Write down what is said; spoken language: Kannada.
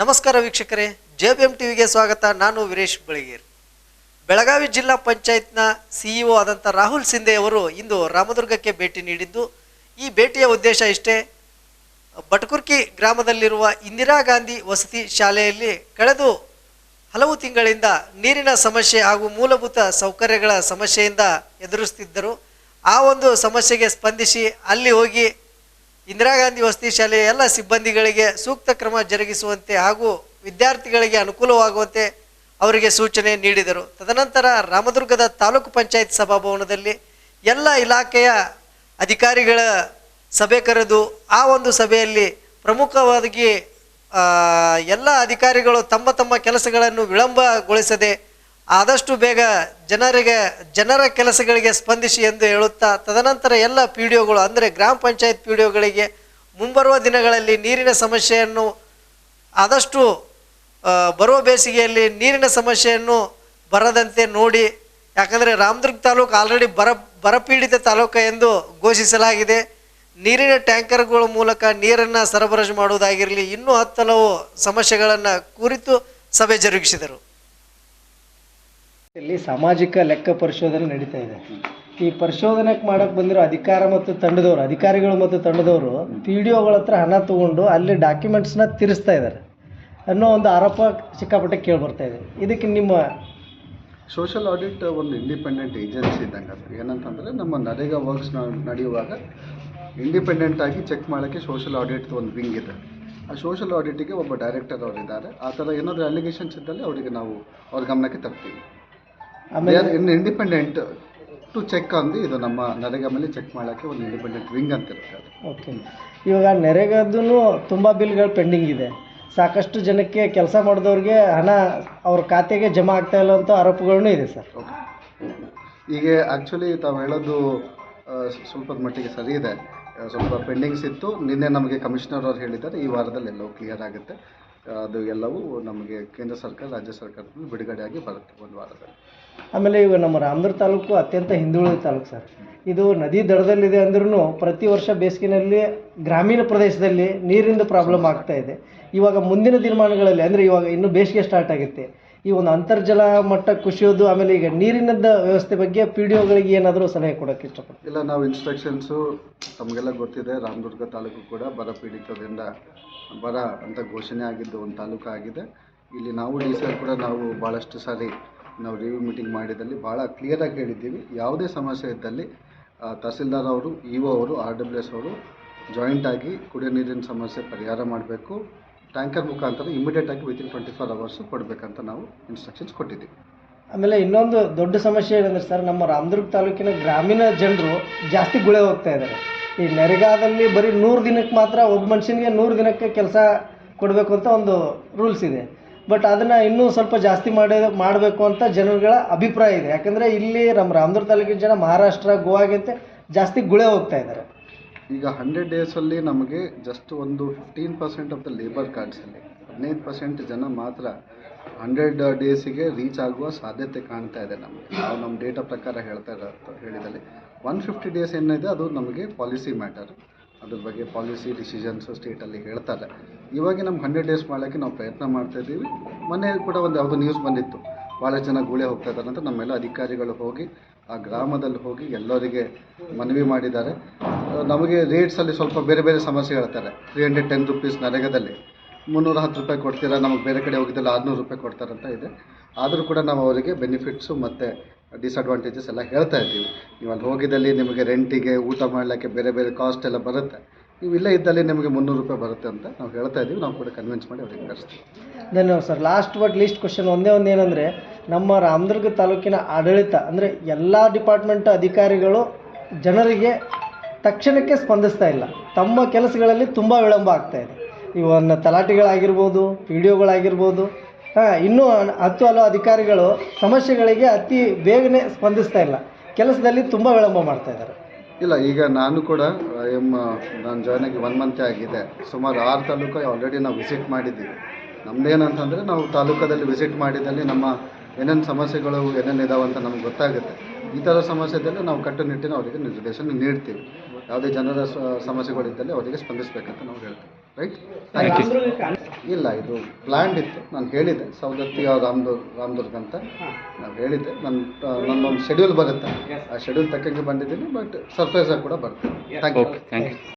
ನಮಸ್ಕಾರ ವೀಕ್ಷಕರೇ ಜೆ ಬಿ ಎಂ ಟಿವಿಗೆ ಸ್ವಾಗತ. ನಾನು ವೀರೇಶ್ ಬೆಳಗೇರ್. ಬೆಳಗಾವಿ ಜಿಲ್ಲಾ ಪಂಚಾಯತ್ನ ಸಿಇಒ ಆದಂಥ ರಾಹುಲ್ ಸಿಂಧೆ ಅವರು ಇಂದು ರಾಮದುರ್ಗಕ್ಕೆ ಭೇಟಿ ನೀಡಿದ್ದು. ಈ ಭೇಟಿಯ ಉದ್ದೇಶ ಇಷ್ಟೇ ಬಟಕುರ್ಕಿ ಗ್ರಾಮದಲ್ಲಿರುವ ಇಂದಿರಾ ಗಾಂಧಿ ವಸತಿ ಶಾಲೆಯಲ್ಲಿ ಕಳೆದು ಹಲವು ತಿಂಗಳಿಂದ ನೀರಿನ ಸಮಸ್ಯೆ ಹಾಗೂ ಮೂಲಭೂತ ಸೌಕರ್ಯಗಳ ಸಮಸ್ಯೆಯಿಂದ ಎದುರಿಸುತ್ತಿದ್ದರು ಆ ಒಂದು ಸಮಸ್ಯೆಗೆ ಸ್ಪಂದಿಸಿ ಅಲ್ಲಿ ಹೋಗಿ ಇಂದಿರಾ ಗಾಂಧಿ ವಸತಿ ಶಾಲೆಯ ಎಲ್ಲ ಸಿಬ್ಬಂದಿಗಳಿಗೆ ಸೂಕ್ತ ಕ್ರಮ ಜರುಗಿಸುವಂತೆ ಹಾಗೂ ವಿದ್ಯಾರ್ಥಿಗಳಿಗೆ ಅನುಕೂಲವಾಗುವಂತೆ ಅವರಿಗೆ ಸೂಚನೆ ನೀಡಿದರು. ತದನಂತರ ರಾಮದುರ್ಗದ ತಾಲೂಕು ಪಂಚಾಯತ್ ಸಭಾಭವನದಲ್ಲಿ ಎಲ್ಲ ಇಲಾಖೆಯ ಅಧಿಕಾರಿಗಳ ಸಭೆ ಕರೆದು ಆ ಒಂದು ಸಭೆಯಲ್ಲಿ ಪ್ರಮುಖವಾಗಿ ಎಲ್ಲ ಅಧಿಕಾರಿಗಳು ತಮ್ಮ ತಮ್ಮ ಕೆಲಸಗಳನ್ನು ವಿಳಂಬಗೊಳಿಸದೆ ಆದಷ್ಟು ಬೇಗ ಜನರಿಗೆ, ಜನರ ಕೆಲಸಗಳಿಗೆ ಸ್ಪಂದಿಸಿ ಎಂದು ಹೇಳುತ್ತಾ, ತದನಂತರ ಎಲ್ಲ ಪಿ ಡಿ ಒಗಳು ಅಂದರೆ ಗ್ರಾಮ ಪಂಚಾಯತ್ ಪಿ ಡಿ ಒಗಳಿಗೆ ಮುಂಬರುವ ದಿನಗಳಲ್ಲಿ ನೀರಿನ ಸಮಸ್ಯೆಯನ್ನು, ಆದಷ್ಟು ಬರುವ ಬೇಸಿಗೆಯಲ್ಲಿ ನೀರಿನ ಸಮಸ್ಯೆಯನ್ನು ಬರದಂತೆ ನೋಡಿ, ಯಾಕಂದರೆ ರಾಮದುರ್ಗ ತಾಲೂಕು ಆಲ್ರೆಡಿ ಬರ, ಬರಪೀಡಿತ ತಾಲೂಕು ಎಂದು ಘೋಷಿಸಲಾಗಿದೆ. ನೀರಿನ ಟ್ಯಾಂಕರ್ಗಳ ಮೂಲಕ ನೀರನ್ನು ಸರಬರಾಜು ಮಾಡುವುದಾಗಿರಲಿ, ಇನ್ನೂ ಹತ್ತಲವು ಸಮಸ್ಯೆಗಳನ್ನು ಕುರಿತು ಸಭೆ ಜರುಗಿಸಿದರು. ಇಲ್ಲಿ ಸಾಮಾಜಿಕ ಲೆಕ್ಕ ಪರಿಶೋಧನೆ ನಡೀತಾ ಇದೆ. ಈ ಪರಿಶೋಧನೆ ಮಾಡಕ್ ಬಂದಿರೋ ಅಧಿಕಾರ ಮತ್ತು ತಂಡದವರು, ಅಧಿಕಾರಿಗಳು ಮತ್ತು ತಂಡದವರು ಪಿ ಡಿ ಒಗಳ ಹತ್ರ ಹಣ ತಗೊಂಡು ಅಲ್ಲಿ ಡಾಕ್ಯುಮೆಂಟ್ಸ್ನ ತಿರ್ಸ್ತಾ ಇದ್ದಾರೆ ಅನ್ನೋ ಒಂದು ಆರೋಪ ಸಿಕ್ಕಾಪಟ್ಟೆ ಕೇಳಿ ಬರ್ತಾ ಇದೆ. ಇದಕ್ಕೆ ನಿಮ್ಮ ಸೋಷಲ್ ಆಡಿಟ್ ಒಂದು ಇಂಡಿಪೆಂಡೆಂಟ್ ಏಜೆನ್ಸಿ ಇದ್ದಂಗೆ. ಅದು ಏನಂತಂದರೆ ನಮ್ಮ ನರೇಗಾ ವರ್ಕ್ಸ್ ನಡೆಯುವಾಗ ಇಂಡಿಪೆಂಡೆಂಟ್ ಆಗಿ ಚೆಕ್ ಮಾಡೋಕ್ಕೆ ಸೋಷಲ್ ಆಡಿಟ್ ಒಂದು ವಿಂಗ್ ಇದೆ. ಆ ಸೋಷಲ್ ಆಡಿಟಿಗೆ ಒಬ್ಬ ಡೈರೆಕ್ಟರ್ ಅವರಿದ್ದಾರೆ. ಆ ಥರ ಏನಾದರೂ ಅಲಿಗೇಷನ್ಸ್ ಇದ್ದಲ್ಲಿ ಅವರಿಗೆ ನಾವು ಅವ್ರ ಗಮನಕ್ಕೆ ತರ್ತೀವಿ. ಆಮೇಲೆ ಇನ್ ಇಂಡಿಪೆಂಡೆಂಟ್ ಟು ಚೆಕ್ ಅಂದು ಇದು ನಮ್ಮ ನರೇಗಾ ಮೇಲೆ ಚೆಕ್ ಮಾಡೋಕ್ಕೆ ಒಂದು ಇಂಡಿಪೆಂಡೆಂಟ್ ವಿಂಗ್ ಅಂತ ಇರುತ್ತೆ ಅದು. ಓಕೆ ಇವಾಗ ನೆರೆಗದ್ದು ತುಂಬ ಬಿಲ್ಗಳು ಪೆಂಡಿಂಗ್ ಇದೆ. ಸಾಕಷ್ಟು ಜನಕ್ಕೆ ಕೆಲಸ ಮಾಡಿದವ್ರಿಗೆ ಹಣ ಅವ್ರ ಖಾತೆಗೆ ಜಮಾ ಆಗ್ತಾ ಇಲ್ಲ ಅಂತ ಆರೋಪಗಳನ್ನೂ ಇದೆ ಸರ್. ಓಕೆ ಈಗ ಆ್ಯಕ್ಚುಲಿ ತಾವು ಹೇಳೋದು ಸ್ವಲ್ಪ ಸ್ವಲ್ಪದ ಮಟ್ಟಿಗೆ ಸರಿ ಇದೆ. ಸ್ವಲ್ಪ ಪೆಂಡಿಂಗ್ಸ್ ಇತ್ತು. ನಿನ್ನೆ ನಮಗೆ ಕಮಿಷನರ್ ಅವ್ರು ಹೇಳಿದ್ದಾರೆ ಈ ವಾರದಲ್ಲಿ ಎಲ್ಲವೂ ಕ್ಲಿಯರ್ ಆಗುತ್ತೆ. ಅದು ಎಲ್ಲವೂ ನಮಗೆ ಕೇಂದ್ರ ಸರ್ಕಾರ ರಾಜ್ಯ ಸರ್ಕಾರದಿಂದ ಬಿಡುಗಡೆಯಾಗಿ ಬರುತ್ತೆ ಒಂದು ವಾರದಲ್ಲಿ. ಆಮೇಲೆ ಇವಾಗ ನಮ್ಮ ರಾಮದುರ್ಗ ತಾಲೂಕು ಅತ್ಯಂತ ಹಿಂದುಳಿದ ತಾಲೂಕು ಸರ್. ಇದು ನದಿ ದಡದಲ್ಲಿದೆ ಅಂದ್ರೂ ಪ್ರತಿ ವರ್ಷ ಬೇಸಿಗೆನಲ್ಲಿ ಗ್ರಾಮೀಣ ಪ್ರದೇಶದಲ್ಲಿ ನೀರಿಂದ ಪ್ರಾಬ್ಲಮ್ ಆಗ್ತಾ ಇದೆ. ಇವಾಗ ಮುಂದಿನ ದಿನಮಾನಗಳಲ್ಲಿ ಅಂದರೆ ಇವಾಗ ಇನ್ನು ಬೇಸಿಗೆ ಸ್ಟಾರ್ಟ್ ಆಗುತ್ತೆ. ಈ ಒಂದು ಅಂತರ್ಜಲ ಮಟ್ಟ ಕುಸಿಯೋದು ಆಮೇಲೆ ಈಗ ನೀರಿನದ ವ್ಯವಸ್ಥೆ ಬಗ್ಗೆ ಪಿ ಡಿ ಒಗಳಿಗೆ ಏನಾದರೂ ಸಲಹೆ ಕೊಡೋಕ್ಕೆ ಇಷ್ಟಪಡ್ತೀವಿ ಇಲ್ಲ ನಾವು ಇನ್ಸ್ಟ್ರಕ್ಷನ್ಸು ತಮಗೆಲ್ಲ ಗೊತ್ತಿದೆ ರಾಮದುರ್ಗ ತಾಲೂಕು ಕೂಡ ಬರ ಪೀಡಿತದಿಂದ ಬರ ಅಂತ ಘೋಷಣೆ ಆಗಿದ್ದು ಒಂದು ತಾಲೂಕು ಆಗಿದೆ. ಇಲ್ಲಿ ನಾವು ಡಿ ಸಿ ಕೂಡ ನಾವು ಭಾಳಷ್ಟು ಸಾರಿ ನಾವು ರಿವ್ಯೂ ಮೀಟಿಂಗ್ ಮಾಡಿದಲ್ಲಿ ಭಾಳ ಕ್ಲಿಯರಾಗಿ ಹೇಳಿದ್ದೀವಿ. ಯಾವುದೇ ಸಮಸ್ಯೆ ಇದ್ದಲ್ಲಿ ತಹಸೀಲ್ದಾರ್ ಅವರು ಇ ಒ ಅವರು ಆರ್ ಡಬ್ಲ್ಯೂ ಎಸ್ ಅವರು ಜಾಯಿಂಟ್ ಆಗಿ ಕುಡಿಯೋ ನೀರಿನ ಸಮಸ್ಯೆ ಪರಿಹಾರ ಮಾಡಬೇಕು. ಟ್ಯಾಂಕರ್ ಮುಖಾಂತರ ಇಮಿಡಿಯೇಟ್ ಆಗಿ ವಿತಿನ್ ಟ್ವೆಂಟಿ ಫೋರ್ ಅವರ್ಸ್ ಕೊಡಬೇಕಂತ ನಾವು ಇನ್ಸ್ಟ್ರಕ್ಷನ್ಸ್ ಕೊಟ್ಟಿದ್ದೀವಿ. ಆಮೇಲೆ ಇನ್ನೊಂದು ದೊಡ್ಡ ಸಮಸ್ಯೆ ಏನಂದ್ರೆ ಸರ್, ನಮ್ಮ ರಾಮದುರ್ಗ ತಾಲೂಕಿನ ಗ್ರಾಮೀಣ ಜನರು ಜಾಸ್ತಿ ಗುಳೆ ಹೋಗ್ತಾ ಇದ್ದಾರೆ. ಈ ನೆರೆಗಾದಲ್ಲಿ ಬರೀ ನೂರು ದಿನಕ್ಕೆ ಮಾತ್ರ ಒಬ್ಬ ಮನುಷ್ಯನಿಗೆ ನೂರು ದಿನಕ್ಕೆ ಕೆಲಸ ಕೊಡಬೇಕು ಅಂತ ಒಂದು ರೂಲ್ಸ್ ಇದೆ. ಬಟ್ ಅದನ್ನು ಇನ್ನೂ ಸ್ವಲ್ಪ ಜಾಸ್ತಿ ಮಾಡಿ, ಮಾಡಬೇಕು ಅಂತ ಜನಗಳ ಅಭಿಪ್ರಾಯ ಇದೆ. ಯಾಕಂದರೆ ಇಲ್ಲಿ ನಮ್ಮ ರಾಮದುರ್ಗ ತಾಲೂಕಿನ ಜನ ಮಹಾರಾಷ್ಟ್ರ, ಗೋವಾಗಿಂತ ಜಾಸ್ತಿ ಗುಳೆ ಹೋಗ್ತಾ ಇದ್ದಾರೆ. ಈಗ ಹಂಡ್ರೆಡ್ ಡೇಸಲ್ಲಿ ನಮಗೆ ಜಸ್ಟ್ ಒಂದು fifteen percent of the labour ಕಾರ್ಡ್ಸಲ್ಲಿ ಹದಿನೈದು ಪರ್ಸೆಂಟ್ ಜನ ಮಾತ್ರ ಹಂಡ್ರೆಡ್ ಡೇಸಿಗೆ ರೀಚ್ ಆಗುವ ಸಾಧ್ಯತೆ ಕಾಣ್ತಾ ಇದೆ ನಮಗೆ. ನಾವು ನಮ್ಮ ಡೇಟಾ ಪ್ರಕಾರ ಹೇಳ್ತಾ ಇರೋ ಹೇಳಿದಲ್ಲಿ. ಒನ್ ಫಿಫ್ಟಿ ಡೇಸ್ ಏನಿದೆ, ಅದು ನಮಗೆ ಪಾಲಿಸಿ ಮ್ಯಾಟರ್ ಅದ್ರ ಬಗ್ಗೆ ಪಾಲಿಸಿ ಡಿಸಿಷನ್ಸು ಸ್ಟೇಟಲ್ಲಿ ಹೇಳ್ತಾರೆ. ಇವಾಗ ನಮ್ಮ ಹಂಡ್ರೆಡ್ ಡೇಸ್ ಮಾಡೋಕ್ಕೆ ನಾವು ಪ್ರಯತ್ನ ಮಾಡ್ತಾ ಇದ್ದೀವಿ. ಮೊನ್ನೆ ಕೂಡ ಒಂದು ಯಾವುದೋ ನ್ಯೂಸ್ ಬಂದಿತ್ತು. ಭಾಳ ಜನ ಗೂಳೆ ಹೋಗ್ತಾ ಇದ್ದಾರೆ ಅಂತ ನಮ್ಮೆಲ್ಲ ಅಧಿಕಾರಿಗಳು ಹೋಗಿ, ಆ ಗ್ರಾಮದಲ್ಲಿ ಹೋಗಿ ಎಲ್ಲರಿಗೆ ಮನವಿ ಮಾಡಿದ್ದಾರೆ. ನಮಗೆ ರೇಟ್ಸಲ್ಲಿ ಸ್ವಲ್ಪ ಬೇರೆ ಬೇರೆ ಸಮಸ್ಯೆ ಹೇಳ್ತಾರೆ. ತ್ರೀ ಹಂಡ್ರೆಡ್ ಟೆನ್ ರುಪೀಸ್ ನರೇಗದಲ್ಲಿ. ಮುನ್ನೂರ ಹತ್ತು ರೂಪಾಯಿ ಕೊಡ್ತೀರಾ? ನಮಗೆ ಬೇರೆ ಕಡೆ ಹೋಗಿದ್ದಲ್ಲ ಆರುನೂರು ರೂಪಾಯಿ ಕೊಡ್ತಾರಂತ ಇದೆ. ಆದರೂ ಕೂಡ ನಾವು ಅವರಿಗೆ ಬೆನಿಫಿಟ್ಸು ಮತ್ತು ಡಿಸಡ್ವಾಂಟೇಜಸ್ ಎಲ್ಲ ಹೇಳ್ತಾ ಇದ್ದೀವಿ. ನೀವು ಅಲ್ಲಿ ಹೋಗಿದ್ದಲ್ಲಿ ನಿಮಗೆ ರೆಂಟಿಗೆ ಊಟ ಮಾಡಲಿಕ್ಕೆ ಬೇರೆ ಬೇರೆ ಕಾಸ್ಟ್ ಎಲ್ಲ ಬರುತ್ತೆ. ನೀವು ಇಲ್ಲೇ ಇದ್ದಲ್ಲಿ ನಿಮಗೆ ಮುನ್ನೂರು ರೂಪಾಯಿ ಬರುತ್ತೆ ಅಂತ ನಾವು ಹೇಳ್ತಾ ಇದ್ದೀವಿ. ನಾವು ಕೂಡ ಕನ್ವಿನ್ಸ್ ಮಾಡಿ ಅವ್ರಿಗೆ ಕಳಿಸ್ತೀವಿ. ಧನ್ಯವಾದ sir. Last but least question ಒಂದೇ ಒಂದು ಏನಂದರೆ, ನಮ್ಮ ರಾಮದುರ್ಗ ತಾಲೂಕಿನ ಆಡಳಿತ, ಅಂದರೆ ಎಲ್ಲ ಡಿಪಾರ್ಟ್ಮೆಂಟ್ ಅಧಿಕಾರಿಗಳು ಜನರಿಗೆ ತಕ್ಷಣಕ್ಕೆ ಸ್ಪಂದಿಸ್ತಾ ಇಲ್ಲ. ತಮ್ಮ ಕೆಲಸಗಳಲ್ಲಿ ತುಂಬ ವಿಳಂಬ ಆಗ್ತಾ ಇದೆ. ಇವನ್ನ ತಲಾಟಿಗಳಾಗಿರ್ಬೋದು ಪಿ ಡಿ ಒಗಳಾಗಿರ್ಬೋದು ಇನ್ನೂ ಹತ್ತು ಹಲವು ಅಧಿಕಾರಿಗಳು ಸಮಸ್ಯೆಗಳಿಗೆ ಅತಿ ಬೇಗನೆ ಸ್ಪಂದಿಸ್ತಾ ಇಲ್ಲ. ಕೆಲಸದಲ್ಲಿ ತುಂಬ ವಿಳಂಬ ಮಾಡ್ತಾ ಇದ್ದಾರೆ. ಇಲ್ಲ, ಈಗ ನಾನು ಕೂಡ ಎಂ ನಾನು ಜಾಯ್ನ್ ಆಗಿ ಒನ್ ಮಂತ್ ಆಗಿದೆ. ಸುಮಾರು ಆರು ತಾಲೂಕು ಆಲ್ರೆಡಿ ನಾವು ವಿಸಿಟ್ ಮಾಡಿದ್ದೀವಿ. ನಮ್ಮದೇನಂತಂದರೆ ನಾವು ತಾಲೂಕದಲ್ಲಿ ವಿಸಿಟ್ ಮಾಡಿದಲ್ಲಿ ನಮ್ಮ ಏನೇನು ಸಮಸ್ಯೆಗಳು ಏನೇನು ಇದಾವೆ ಅಂತ ನಮ್ಗೆ ಗೊತ್ತಾಗುತ್ತೆ. ಈ ಥರ ಸಮಸ್ಯೆದಲ್ಲಿ ನಾವು ಕಟ್ಟುನಿಟ್ಟಿನ ಅವರಿಗೆ ನಿರ್ದೇಶನ ನೀಡ್ತೀವಿ. ಯಾವುದೇ ಜನರ ಸಮಸ್ಯೆಗಳಿದ್ದಲ್ಲಿ ಅವರಿಗೆ ಸ್ಪಂದಿಸಬೇಕಂತ ನಾವು ಹೇಳ್ತೀವಿ. ರೈಟ್ ಇಲ್ಲ ಇದು ಪ್ಲ್ಯಾಂಡ್ ಇತ್ತು. ನಾನು ಹೇಳಿದ್ದೆ ಸವದತ್ತಿ ರಾಮದುರ್ಗ ರಾಮದುರ್ಗ ಅಂತ. ನಾವು ಹೇಳಿದ್ದೆ ನನ್ನ ನನ್ನೊಂದು ಶೆಡ್ಯೂಲ್ ಬರುತ್ತೆ. ಆ ಶೆಡ್ಯೂಲ್ ತಕ್ಕಂಗೆ ಬಂದಿದ್ದೀನಿ ಬಟ್ ಸರ್ಪ್ರೈಸ್ ಆಗಿ ಕೂಡ ಬರ್ತೀನಿ. Thank you okay thank you